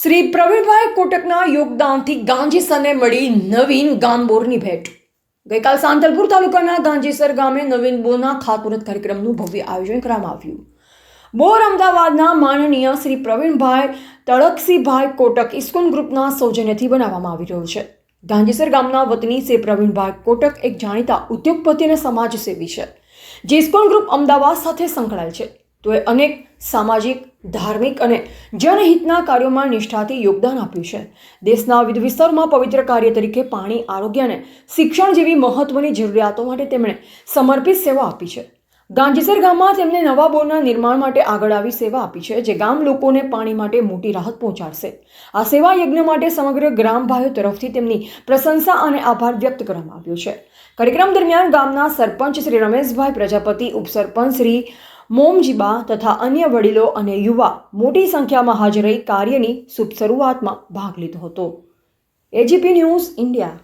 શ્રી પ્રવીણભાઈ કોટકના યોગદાનથી ગાંધીસરને મળી નવીન ગાનબોરની ભેટ. ગઈકાલ સાંતલપુર તાલુકાના ગાંધીસર ગામે નવીન બોરના ખાતમુહૂર્ત કાર્યક્રમનું ભવ્ય આયોજન કરવામાં આવ્યું. બોર અમદાવાદના માનનીય શ્રી પ્રવીણભાઈ તળકસીભાઈ કોટક ઇસ્કોન ગ્રુપના સૌજન્યથી બનાવવામાં આવી રહ્યો છે. ગાંધીસર ગામના વતની શ્રી પ્રવીણભાઈ કોટક એક જાણીતા ઉદ્યોગપતિ અને સમાજસેવી છે, જે ઇસ્કોન ગ્રુપ અમદાવાદ સાથે સંકળાયેલ છે. તો એ અનેક સામાજિક ધાર્મિક અને જનહિતના કાર્યોમાં નિષ્ઠાથી યોગદાન આપ્યું છે. દેશના વિવિધ વિસ્તારોમાં પવિત્ર કાર્ય તરીકે પાણી, આરોગ્ય અને શિક્ષણ જેવી મહત્વની જરૂરિયાતો માટે તેમણે સમર્પિત સેવા આપી છે. ગાંધીસર ગામમાં તેમને નવા બોરના નિર્માણ માટે આગળ આવી સેવા આપી છે, જે ગામ લોકોને પાણી માટે મોટી રાહત પહોંચાડશે. આ સેવા યજ્ઞ માટે સમગ્ર ગ્રામ ભાઈઓ તરફથી તેમની પ્રશંસા અને આભાર વ્યક્ત કરવામાં આવ્યો છે. કાર્યક્રમ દરમિયાન ગામના સરપંચ શ્રી રમેશભાઈ પ્રજાપતિ, ઉપસરપંચ શ્રી મોમજીબા તથા અન્ય વડીલો અને યુવા મોટી સંખ્યામાં હાજર રહી કાર્યની શુભ શરૂઆતમાં ભાગ લીધો હતો. AGP news India